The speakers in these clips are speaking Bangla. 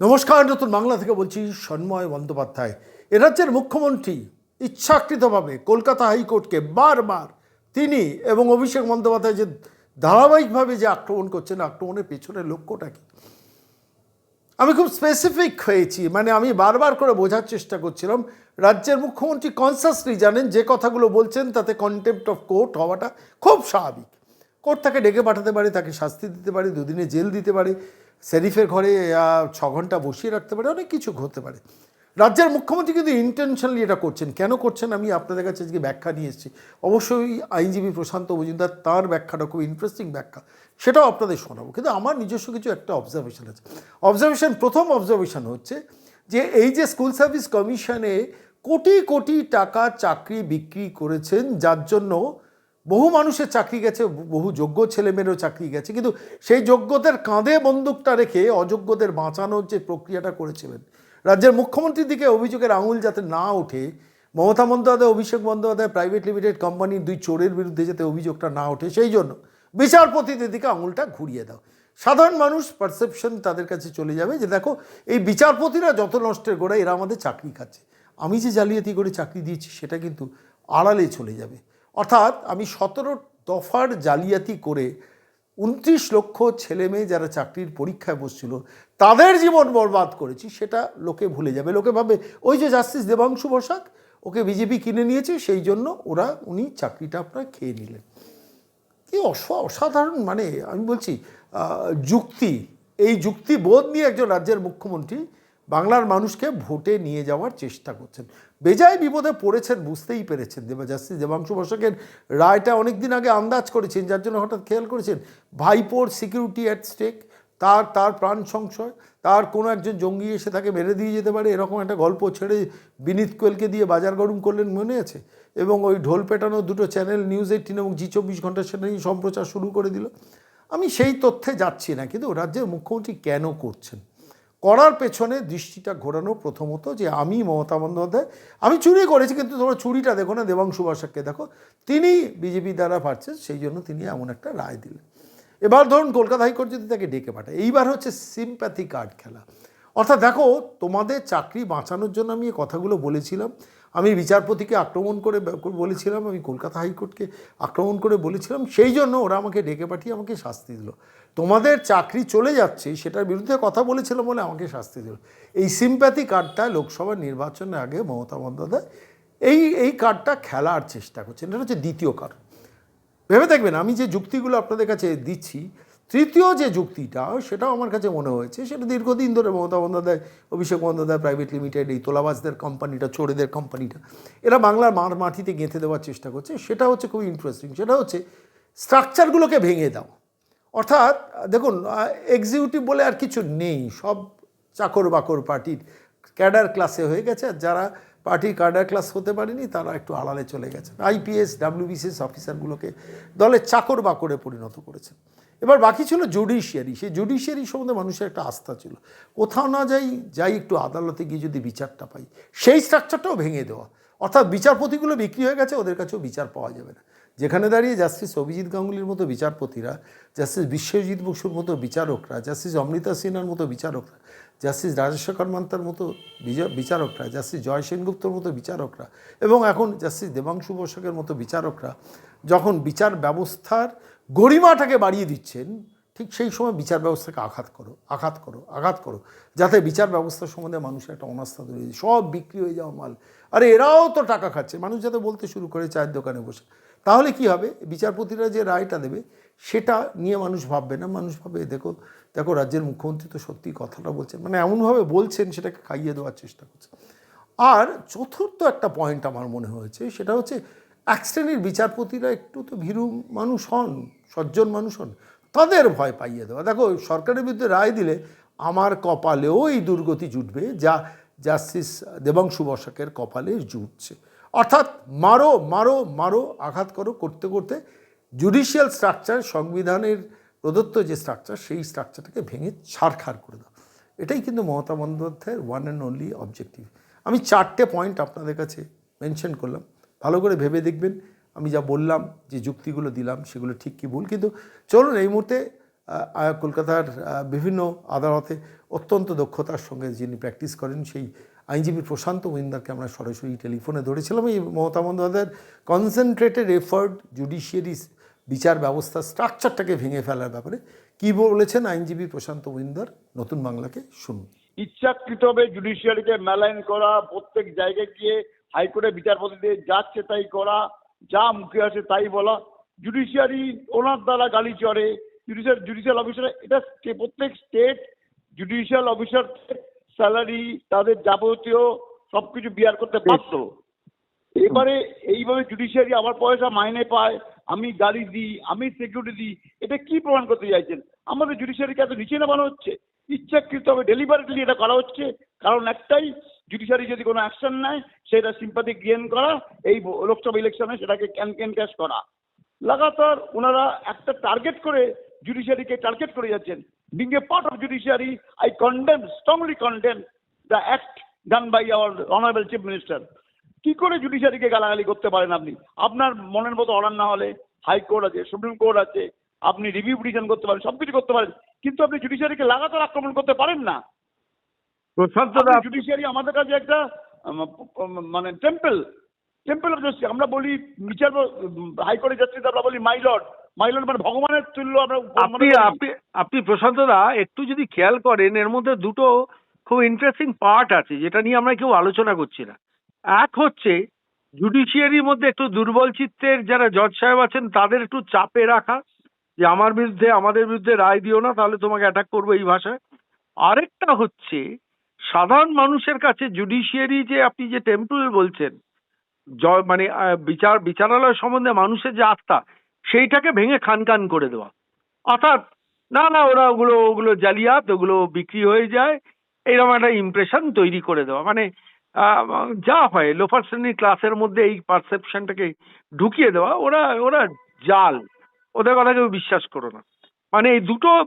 নমস্কার, নতুন বাংলা থেকে বলছি সন্ময় বন্দ্যোপাধ্যায়। এ রাজ্যের মুখ্যমন্ত্রী ইচ্ছাকৃতভাবে কলকাতা হাইকোর্টকে বারবার তিনি এবং অভিষেক বন্দ্যোপাধ্যায় যে ধারাবাহিকভাবে যে আক্রমণ করছেন, আক্রমণের পেছনের লক্ষ্যটা কি? আমি খুব স্পেসিফিক হয়েছি মানে আমি বারবার করে বোঝার চেষ্টা করছিলাম, রাজ্যের মুখ্যমন্ত্রী কনসাসলি জানেন যে কথাগুলো বলছেন, তাতে কন্টেম্প্ট অফ কোর্ট হওয়াটা খুব স্বাভাবিক। কোর্ট তাকে ডেকে পাঠাতে পারে, তাকে শাস্তি দিতে পারে, দুদিনে জেল দিতে পারে শরীফের ঘরে ছ ঘণ্টা বসিয়ে রাখতে পারে, অনেক কিছু হতে পারে। রাজ্যের মুখ্যমন্ত্রী কিন্তু ইন্টেনশনালি এটা করছেন। কেন করছেন? আমি আপনাদের কাছে আজকে ব্যাখ্যা নিয়ে এসেছি। অবশ্যই আইনজীবী প্রশান্ত মজুমদার, তার ব্যাখ্যাটা খুব ইন্টারেস্টিং ব্যাখ্যা। সেটাও আপনাদের শোনাবো। কিন্তু আমার নিজস্ব কিছু একটা অবজারভেশন আছে। অবজারভেশন প্রথম অবজারভেশন হচ্ছে যে এই যে স্কুল সার্ভিস কমিশনে কোটি কোটি টাকা চাকরি বিক্রি করেছেন, যার জন্য বহু মানুষের চাকরি গেছে, বহু যোগ্য ছেলেমেয়েরও চাকরি গেছে, কিন্তু সেই যোগ্যদের কাঁধে বন্দুকটা রেখে অযোগ্যদের বাঁচানোর যে প্রক্রিয়াটা করেছিলেন, রাজ্যের মুখ্যমন্ত্রীর দিকে অভিযোগের আঙুল যাতে না ওঠে, মমতা বন্দ্যোপাধ্যায়, অভিষেক বন্দ্যোপাধ্যায়, প্রাইভেট লিমিটেড কোম্পানির দুই চোরের বিরুদ্ধে যাতে অভিযোগটা না ওঠে, সেই জন্য বিচারপতিদের দিকে আঙুলটা ঘুরিয়ে দাও। সাধারণ মানুষ পারসেপশন তাদের কাছে চলে যাবে যে দেখো, এই বিচারপতিরা যত নষ্টের গোড়া এরা আমাদের চাকরি খাচ্ছে। আমি যে জালিয়াতি করে চাকরি দিয়েছি, সেটা কিন্তু আড়ালে চলে যাবে। অর্থাৎ আমি সতেরো দফার জালিয়াতি করে উনত্রিশ লক্ষ ছেলে মেয়ে যারা চাকরির পরীক্ষায় বসছিল, তাদের জীবন বরবাদ করেছি। সেটা লোকে ভুলে যাবে। লোকে ভাবে, ওই যে জাস্টিস দেবাংশু বসাক, ওকে বিজেপি কিনে নিয়েছে, সেই জন্য ওরা, উনি চাকরিটা আপনার খেয়ে নিলেন। কি অস- অসাধারণ মানে আমি বলছি যুক্তি। এই যুক্তি বোধ নিয়ে একজন রাজ্যের মুখ্যমন্ত্রী বাংলার মানুষকে ভোটে নিয়ে যাওয়ার চেষ্টা করছেন। বেজায় বিপদে পড়েছেন, বুঝতেই পেরেছেন দেবা জাস্টিস দেবাংশু বসাকের রায়টা অনেক দিন আগে আন্দাজ করেছেন, যার জন্য হঠাৎ খেয়াল করেছেন। ভাইপোর সিকিউরিটি অ্যাট স্টেক তার তার প্রাণ সংশয়, তার কোনো একজন জঙ্গি এসে তাকে মেরে দিয়ে যেতে পারে, এরকম একটা গল্প ছেড়ে বিনীত কোয়েলকে দিয়ে বাজার গরম করলেন মনে আছে? এবং ওই ঢোল পেটানো দুটো চ্যানেল নিউজ এইটিন এবং জি চব্বিশ ঘণ্টা সেটা নিয়ে সম্প্রচার শুরু করে দিল। আমি সেই তথ্যে যাচ্ছি না, কিন্তু রাজ্যের মুখ্যমন্ত্রী কেন করছেন? করার পেছনে দৃষ্টিটা ঘোরানো প্রথমত যে আমি মমতা বন্দ্যোপাধ্যায়, আমি চুরি করেছি, কিন্তু তোমরা চুরিটা দেখো না, দেবাংশু বাসাককে দেখো। তিনি বিজেপি দ্বারা পারছেন, সেই জন্য তিনি এমন একটা রায় দিলেন। এবার ধরুন কলকাতা হাইকোর্ট যদি তাকে ডেকে পাঠায়, এইবার হচ্ছে সিম্প্যাথি কার্ড খেলা। অর্থাৎ দেখো, তোমাদের চাকরি বাঁচানোর জন্য আমি এই কথাগুলো বলেছিলাম আমি বিচারপতিকে আক্রমণ করে বলেছিলাম, আমি কলকাতা হাইকোর্টকে আক্রমণ করে বলেছিলাম, সেই জন্য ওরা আমাকে ডেকে পাঠিয়ে আমাকে শাস্তি দিল। তোমাদের চাকরি চলে যাচ্ছে, সেটার বিরুদ্ধে কথা বলেছিল বলে আমাকে শাস্তি দিল। এই সিম্প্যাথি কার্ডটা লোকসভা নির্বাচনের আগে মমতা বন্দ্যোপাধ্যায়, এই এই কার্ডটা খেলার চেষ্টা করছেন। এটা হচ্ছে দ্বিতীয় কারণ ভেবে দেখবেন, আমি যে যুক্তিগুলো আপনাদের কাছে দিচ্ছি তৃতীয় যে যুক্তিটা, সেটাও আমার কাছে মনে হয়েছে, সেটা দীর্ঘদিন ধরে মমতা বন্দ্যোপাধ্যায়, অভিষেক বন্দ্যোপাধ্যায় প্রাইভেট লিমিটেড এই তোলাবাজদের কোম্পানিটা চোরেদের কোম্পানিটা এরা বাংলার মার মাটিতে গেঁথে দেওয়ার চেষ্টা করছে। সেটা হচ্ছে খুব ইন্টারেস্টিং সেটা হচ্ছে স্ট্রাকচারগুলোকে ভেঙে দাও। অর্থাৎ, দেখুন এক্সিকিউটিভ বলে আর কিছু নেই, সব চাকর বাকর পার্টির ক্যাডার ক্লাসে হয়ে গেছে। আর যারা পার্টির কার্ডার ক্লাস হতে পারেনি, তারা একটু আড়ালে চলে গেছেন। আইপিএস, ডাব্লিউবিসিএস অফিসারগুলোকে দলের চাকর বাকরে পরিণত করেছেন। এবার বাকি ছিল জুডিশিয়ারি। সেই জুডিশিয়ারি সম্বন্ধে মানুষের একটা আস্থা ছিল। কোথাও না যাই যাই একটু আদালতে গিয়ে যদি বিচারটা পাই, সেই স্ট্রাকচারটাও ভেঙে দেওয়া। অর্থাৎ বিচারপতিগুলো বিক্রি হয়ে গেছে, ওদের কাছেও বিচার পাওয়া যাবে না। যেখানে দাঁড়িয়ে জাস্টিস অভিজিৎ গাঙ্গুলির মতো বিচারপতিরা জাস্টিস বিশ্বজিৎ বসুর মতো বিচারকরা জাস্টিস অমৃতা সিনহার মতো বিচারকরা জাস্টিস রাজশেখর মান্তার মতো বিচারকরা, জাস্টিস জয় সেনগুপ্তর মতো বিচারকরা এবং এখন জাস্টিস দেবাংশু বসাকের মতো বিচারকরা যখন বিচার ব্যবস্থার গরিমাটাকে বাড়িয়ে দিচ্ছেন, ঠিক সেই সময় বিচার ব্যবস্থাকে আঘাত করো আঘাত করো আঘাত করো, যাতে বিচার ব্যবস্থা সম্বন্ধে মানুষের একটা অনাস্থা তৈরি। সব বিক্রি হয়ে যাওয়া মাল। আরে এরাও তো টাকা খাচ্ছে, মানুষ যাতে বলতে শুরু করে চায়ের দোকানে বসে। তাহলে কি হবে? বিচারপতিরা যে রায়টা দেবে, সেটা নিয়ে মানুষ ভাববে না। মানুষ ভাবে দেখো দেখো রাজ্যের মুখ্যমন্ত্রী তো সত্যি কথাটা বলছেন মানে এমনভাবে বলছেন সেটাকে খাইয়ে দেওয়ার চেষ্টা করছে। আর চতুর্থ একটা পয়েন্ট আমার মনে হয়েছে, সেটা হচ্ছে এক শ্রেণির বিচারপতিরা একটু তো ভীরু মানুষ হন, সজ্জন মানুষ হন, তাদের ভয় পাইয়ে দেওয়া। দেখো, সরকারের বিরুদ্ধে রায় দিলে আমার কপালেও এই দুর্গতি জুটবে, যা জাস্টিস দেবাংশু বসাকের কপালে জুটছে। অর্থাৎ মারো মারো মারো, আঘাত করো, করতে করতে জুডিশিয়াল স্ট্রাকচার সংবিধানের প্রদত্ত যে স্ট্রাকচার সেই স্ট্রাকচারটাকে ভেঙে ছাড়খাড় করে দাও। এটাই কিন্তু মমতা বন্দ্যোপাধ্যায়ের ওয়ান অ্যান্ড অনলি অবজেক্টিভ আমি চারটে পয়েন্ট আপনাদের কাছে মেনশন করলাম। ভালো করে ভেবে দেখবেন। আমি যা বললাম, যে যুক্তিগুলো দিলাম, সেগুলো ঠিক কি ভুল। কিন্তু চলুন, এই মুহূর্তে কলকাতার বিভিন্ন আদালতে অত্যন্ত দক্ষতার সঙ্গে যিনি প্র্যাকটিস করেন, সেই আইনজীবী প্রশান্ত মহিন্দারকে আমরা সরাসরি টেলিফোনে ধরেছিলাম। এই মমতা বন্দ্যোপাধ্যায়ের কনসেন্ট্রেটেড এফার্ট জুডিশিয়ারি বিচার ব্যবস্থা স্ট্রাকচারটাকে ভেঙে ফেলার ব্যাপারে। কি বলেছেন আইনজীবী প্রশান্ত মহিন্দার নতুন বাংলাকে শুনুন। ইচ্ছাকৃতভাবে জুডিশিয়ারিকে মেলাইন করা প্রত্যেক জায়গায় গিয়ে হাইকোর্টে বিচারপতিদের যাচ্ছে তাই করা যা মুখে আসে তাই বলা। জুডিশিয়ারি ওনার দ্বারা গালি চড়ে জুডিশিয়াল জুডিশিয়াল অফিসার এটা প্রত্যেক স্টেট জুডিশিয়াল অফিসার স্যালারি তাদের যাবতীয় সবকিছু বিয়ার করতে পারত এবারে এইভাবে জুডিশিয়ারি আমার পয়সা মাইনে পায় আমি গাড়ি দিই, আমি সিকিউরিটি দিই, এটা কি প্রমাণ করতে চাইছেন? আমাদের জুডিশিয়ারিকে এত নিচে নামানো হচ্ছে? ইচ্ছাকৃতভাবে ডেলিভারিটলি এটা করা হচ্ছে? কারণ একটাই জুডিশিয়ারি যদি কোনো অ্যাকশন নেয়, সেটা সিম্পাথি গেন করা, এই লোকসভা ইলেকশনে সেটাকে ক্যান ক্যান ক্যাশ করা। লাগাতার ওনারা একটা টার্গেট করে জুডিশিয়ারিকে টার্গেট করে যাচ্ছেন। Being a part of judiciary I condemn strongly condemn the act done by our honourable chief minister কি করে জুডিশিয়ারিকে গালাগালি করতে পারেন আপনি? আপনার মনের মতো অর্ডার না হলে হাইকোর্ট আছে সুপ্রিম কোর্ট আছে আপনি রিভিউ পিটিশন করতে পারেন সবকিছু করতে পারেন কিন্তু আপনি জুডিশিয়ারিকে লাগাতার আক্রমণ করতে পারেন না। জুডিশিয়ারি আমাদের কাছে একটা মানে টেম্পল টেম্পল অফ জাস্টিস আমরা বলি বিচার হাইকোর্টে যাচ্ছি আমরা বলি মাইলট মানে ভগবানের তুল্য আমরা আপনি আপনি আপনি প্রশান্ত দা একটু যদি খেয়াল করেন এর মধ্যে দুটো খুব ইন্টারেস্টিং পার্ট আছে যেটা নিয়ে আমরা কেউ আলোচনা করছি না। এক হচ্ছে জুডিশিয়ারির মধ্যে একটু দুর্বল চিত্তের যারা জজ সাহেব আছেন, তাদের একটু চাপে রাখা, যে আমার বিরুদ্ধে, আমাদের বিরুদ্ধে রায় দিও না, তাহলে তোমাকে অ্যাটাক করব এই ভাষায়। আরেকটা হচ্ছে, সাধারণ মানুষের কাছে জুডিশিয়ারি যে আপনি যে টেম্পল বলছেন মানে বিচার, বিচারালয় সম্বন্ধে মানুষের যে আস্থা, সেইটাকে ভেঙে খান খান করে দেওয়া। অর্থাৎ, না না, ওরা ওগুলো ওগুলো জালিয়াত, ওগুলো বিক্রি হয়ে যায়, এরকম একটা ইমপ্রেশন তৈরি করে দেওয়া। মানে যা হয় লোফার শ্রেণির ক্লাসের মধ্যে এই পারসেপশনটাকে ঢুকিয়ে দেওয়া, ওরা ওরা জাল। ওদের কথা কেউ বিশ্বাস করো না। মানে এই দুটো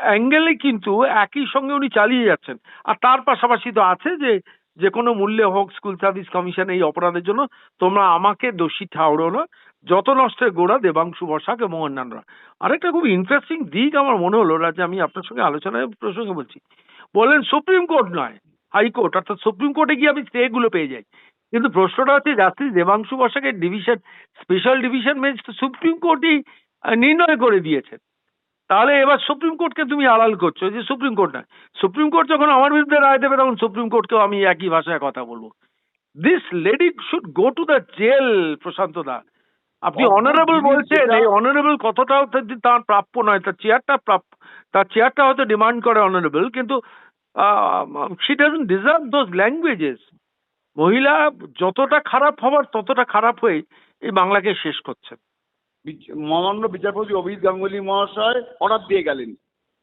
অ্যাঙ্গেলে কিন্তু একই সঙ্গে উনি চালিয়ে যাচ্ছেন। আর তার পাশাপাশি তো আছে যে যে কোনো মূল্যে হোক স্কুল সার্ভিস কমিশন এই অপরাধের জন্য, তোমরা আমাকে দোষী ঠাউরো না। যত নষ্টের গোড়া, দেবাংশু বসাক এবং অন্যান্যরা। আরেকটা খুব ইন্টারেস্টিং দিক আমার মনে হলো, রাজা, আমি আপনার সঙ্গে আলোচনায় প্রসঙ্গে বলছি। বললেন সুপ্রিম কোর্ট নয়। হাইকোর্ট অর্থাৎ সুপ্রিম কোর্টে গিয়ে আমি স্টে গুলো পেয়ে যাই। কিন্তু প্রশ্নটা হচ্ছে জাস্টিস দেবাংশু বসাকের ডিভিশন স্পেশাল ডিভিশন বেঞ্চ তো সুপ্রিম কোর্টই নির্ণয় করে দিয়েছেন। তাহলে এবার সুপ্রিম কোর্টকে তুমি আড়াল করছ যে সুপ্রিম কোর্ট নয়। সুপ্রিম কোর্ট যখন আমার বিরুদ্ধে রায় দেবে তখন সুপ্রিম কোর্টকেও আমি একই ভাষায় কথা বলব। This lady should go to the jail Prashanta da. আপনি অনারেবল বলছেন এই অনারেবল কতটাও তো তার প্রাপ্য নয় তার চেয়ারটা প্রাপ্য তার চেয়ারটা হয়তো ডিমান্ড করে অনারেবল কিন্তু she doesn't deserve those languages মহিলা যতটা খারাপ হবার ততটা খারাপ হয়ে এই বাংলাকে শেষ করছেন। মহামান্য বিচারপতি অভিজিৎ গাঙ্গুলি মহাশয় অর্ডার দিয়ে গেলেন।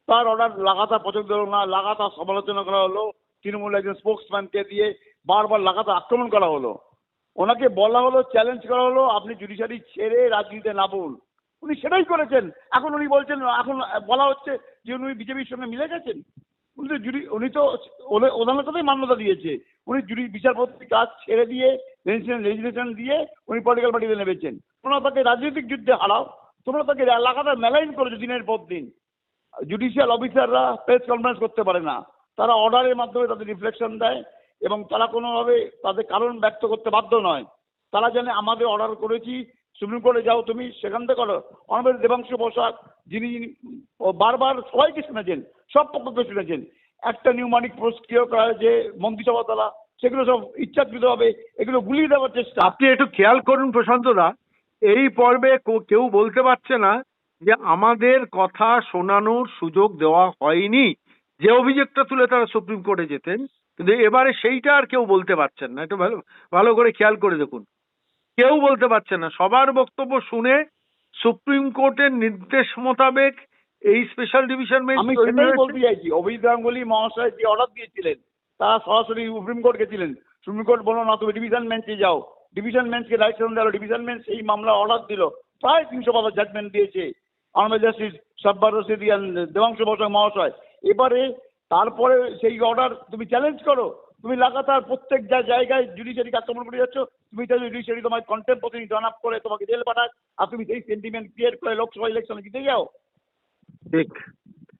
তার অর্ডার লাগাতার পছন্দ হলো না, লাগাতার সমালোচনা করা হলো, তৃণমূল একজন স্পোক্সম্যানকে দিয়ে বারবার লাগাতার আক্রমণ করা হলো। ওনাকে বলা হলো চ্যালেঞ্জ করা হলো, আপনি জুডিশিয়ারি ছেড়ে রাজনীতিতে নামুন উনি সেটাই করেছেন। এখন উনি বলছেন, এখন বলা হচ্ছে যে উনি বিজেপির সঙ্গে মিলে গেছেন। উনি তো জুডি উনি তো ওদালতেই মান্যতা দিয়েছে। উনি জুডি বিচারপতি কাজ ছেড়ে দিয়ে রেজিগনেশন দিয়ে উনি পলিটিক্যাল পার্টিতে নেমেছেন। তোমরা তাকে রাজনৈতিক যুদ্ধে হারাও। তোমরা তাকে লাগাতার মেলাইন করেছ দিনের পর দিন। জুডিশিয়াল অফিসাররা প্রেস কনফারেন্স করতে পারে না। তারা অর্ডারের মাধ্যমে তাদের রিফ্লেকশন দেয় এবং তারা কোনোভাবে তাদের কারণ ব্যক্ত করতে বাধ্য নয়। তারা জানে আমাদের অর্ডার করেছি, সুপ্রিম কোর্টে যাও তুমি, সেখান থেকে করো অনারেবল দেবাংশু বসাক, যিনি বারবার সবাইকে শুনেছেন সব পক্ষকে শুনেছেন একটা নিউমানিক প্রস্ক্রিয় করা যে মন্ত্রিসভা দ্বারা সেগুলো সব ইচ্ছাকৃত হবে এগুলো গুলিয়ে দেওয়ার চেষ্টা। আপনি একটু খেয়াল করুন প্রশান্ত দা, এই পর্বে কেউ বলতে পারছে না যে আমাদের কথা শোনানোর সুযোগ দেওয়া হয়নি। যে অভিযোগটা তুলে তারা সুপ্রিম কোর্টে যেতেন, কিন্তু এবারে সেইটা আর কেউ বলতে পারছেন না। একটু ভালো ভালো করে খেয়াল করে দেখুন। কেউ বলতে পারছে না। সবার বক্তব্য শুনে সুপ্রিম কোর্টের নির্দেশ মোতাবেক এই স্পেশাল ডিভিশন আমি সেটাই বলতে চাইছি। অভিজিৎ গাঙ্গুলি মহাশয় যে অর্ডার দিয়েছিলেন তারা সরাসরি সুপ্রিম কোর্ট গেছিলেন। সুপ্রিম কোর্ট বলল না তুমি ডিভিশন বেঞ্চে যাও। ডিভিশন বেঞ্চকে ডাইরেকশন দিল ডিভিশন বেঞ্চ সেই মামলা অর্ডার দিল। প্রায় তিনশো পাতা জাজমেন্ট দিয়েছে। অনারেবল জাস্টিস সাব্বার রশিদি দেবাংশু বসাক মহাশয়। এবারে তারপরে সেই অর্ডার তুমি চ্যালেঞ্জ করো। তুমি লাগাতার প্রত্যেক যা জায়গায় জুডিশিয়ারিকে আক্রমণ করে যাচ্ছ তুমি চাইছো জুডিশিয়ারি তোমার কন্টেম্প প্রতিনিধি রান আপ করে তোমাকে জেল পাঠায়। আর তুমি সেই সেন্টিমেন্ট ক্রিয়েট করে লোকসভা ইলেকশনে জিতে যাও। ঠিক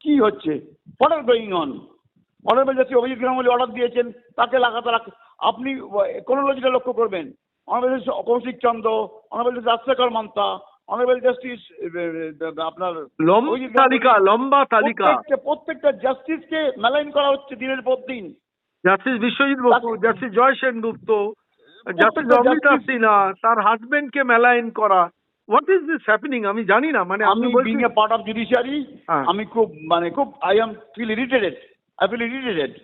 কি হচ্ছে? What are going on honourable justice Abhijit Ganguly order দিয়েছেন তাকে লাগাতে রাখ আপনি কোনোলজিটা লক্ষ্য করবেন? Honourable justice Kaushik Chandra honourable justice Rajasekhar Mantha honourable justice আপনার লম্বা তালিকা লম্বা তালিকা। প্রত্যেকটা জাস্টিসকে মেলাইন করা হচ্ছে দিনের পর দিন। Justice Biswajit Basu justice Jay Sengupta justice Amrita Sinha তার হাজবেন্ডকে মেলাইন করা। হোয়াট ইজ দিস হ্যাপেনিং আমি জানি না মানে আমি being a part of judiciary. আমি খুব মানে খুব I am feel irritated I feel irritated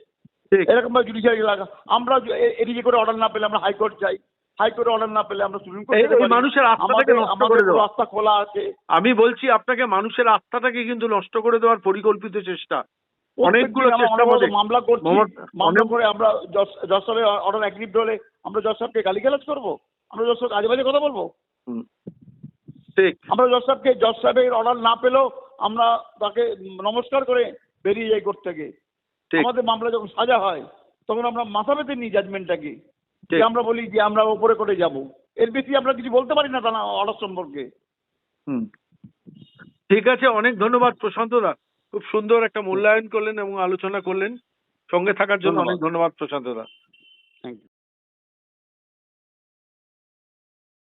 এরকম ভাবে জুডিশিয়ারি লাগা আমরা এদিকে করে অর্ডার না পেলে আমরা হাইকোর্ট চাই হাইকোর্টে অর্ডার না পেলে আমরা সুপ্রিম কোর্ট মানুষের আস্থাটাকে নষ্ট করে দেওয়া। রাস্তা খোলা আছে। আমি বলছি আপনাকে মানুষের আস্থাটাকে কিন্তু নষ্ট করে দেওয়ার পরিকল্পিত চেষ্টা। অনেকগুলো চেষ্টা আমাদের- মামলা করছি। মামলা করে আমরা জজ- সাহেবের অর্ডার অ্যাগ্রিপ্ট হলে আমরা জজ সাহেবকে গালিগালাজ করব? আমরা জজ সাহেব আজে বাজে কথা বলব? আমরা জজ সাহেবকে জজ সাহেবের অর্ডার না পেলেও আমরা তাকে নমস্কার করে বেরিয়ে যাই কোর্ট থেকে। আমাদের মামলা যখন সাজা হয় তখন আমরা মাথা পেতে নিই জাজমেন্টটাকে ঠিক। যে আমরা বলি যে আমরা ওপরে করে যাব। এর বেশি আমরা কিছু বলতে পারি না তা না অর্ডার সম্পর্কে। হুম। ঠিক আছে অনেক ধন্যবাদ প্রশান্ত দা। খুব সুন্দর একটা মূল্যায়ন করলেন এবং আলোচনা করলেন। সঙ্গে থাকার জন্য অনেক ধন্যবাদ প্রশান্ত দা। Thank you